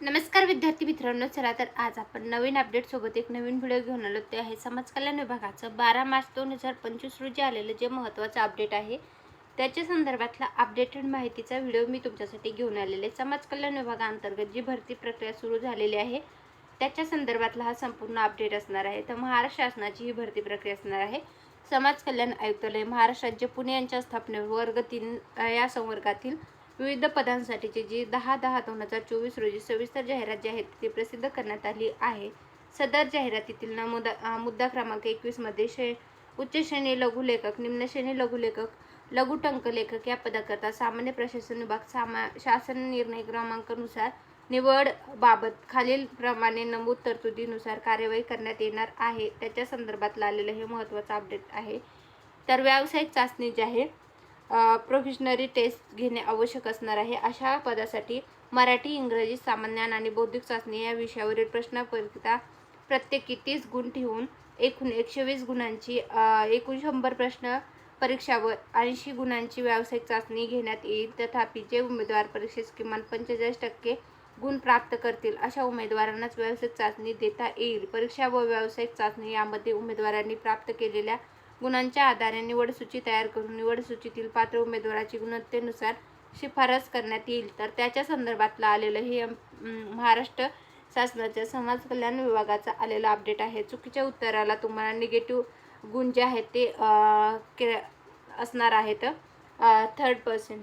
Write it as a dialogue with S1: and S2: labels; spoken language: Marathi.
S1: नमस्कार विद्यार्थी मित्रांनो चला तर आज आपण नवीन अपडेट सोबत एक नवीन व्हिडिओ घेऊन आलो. ते आहे समाज कल्याण विभागाचं. बारा मार्च दोन हजार पंचवीस रोजी आलेलं जे महत्त्वाचं अपडेट आहे त्याच्या संदर्भातला अपडेटेड माहितीचा व्हिडिओ मी तुमच्यासाठी घेऊन आलेले. आहे. समाज कल्याण विभागाअंतर्गत जी भरती प्रक्रिया सुरू झालेली आहे त्याच्या संदर्भातला हा संपूर्ण अपडेट असणार आहे. तर महाराष्ट्र शासनाची ही भरती प्रक्रिया असणार आहे. समाज कल्याण आयुक्तालय महाराष्ट्र राज्य पुणे यांच्या स्थापनेवर वर्ग तीन या संवर्गातील विविध पदांसाठीची जी दहा दहा दोन हजार चोवीस रोजी सविस्तर जाहिरात जी आहे ती प्रसिद्ध करण्यात आली आहे. सदर जाहिरातीतील नमुदा मुद्दा क्रमांक एकवीसमध्ये शे उच्च श्रेणी लघुलेखक निम्न श्रेणी लघुलेखक लघुटंक लेखक या पदाकरता सामान्य प्रशासन विभाग सामा शासन निर्णय क्रमांकानुसार निवड बाबत खालील प्रमाणे नमूद तरतुदीनुसार कार्यवाही करण्यात येणार आहे. त्याच्या संदर्भातलं आलेलं हे महत्त्वाचं अपडेट आहे. तर व्यावसायिक चाचणी जी आहे प्रोफेशनरी टेस्ट घेणे आवश्यक असणार आहे. अशा पदासाठी मराठी इंग्रजी सामान्य ज्ञान आणि बौद्धिक चाचणी या विषयावरील प्रश्नपत्रिका प्रत्येकी तीस गुण ठेवून एकूण एकशे वीस गुणांची एकूण शंभर प्रश्न परीक्षावर ऐंशी गुणांची व्यावसायिक चाचणी घेण्यात येईल. तथापि जे उमेदवार परीक्षेस किमान पंचेचाळीस टक्के गुण प्राप्त करतील अशा उमेदवारांनाच व्यावसायिक चाचणी देता येईल. परीक्षा व व्यावसायिक चाचणी यामध्ये उमेदवारांनी प्राप्त केलेल्या गुणांच्या आधारे निवडसूची तयार करून निवडसूचीतील पात्र उमेदवाराची गुणवत्तेनुसार शिफारस करण्यात येईल. तर त्याच्या संदर्भातलं आलेलं हे महाराष्ट्र शासनाच्या समाज कल्याण विभागाचा आलेला अपडेट आहे. चुकीच्या उत्तराला तुम्हाला निगेटिव्ह गुण जे आहेत ते के असणार आहेत. Third percent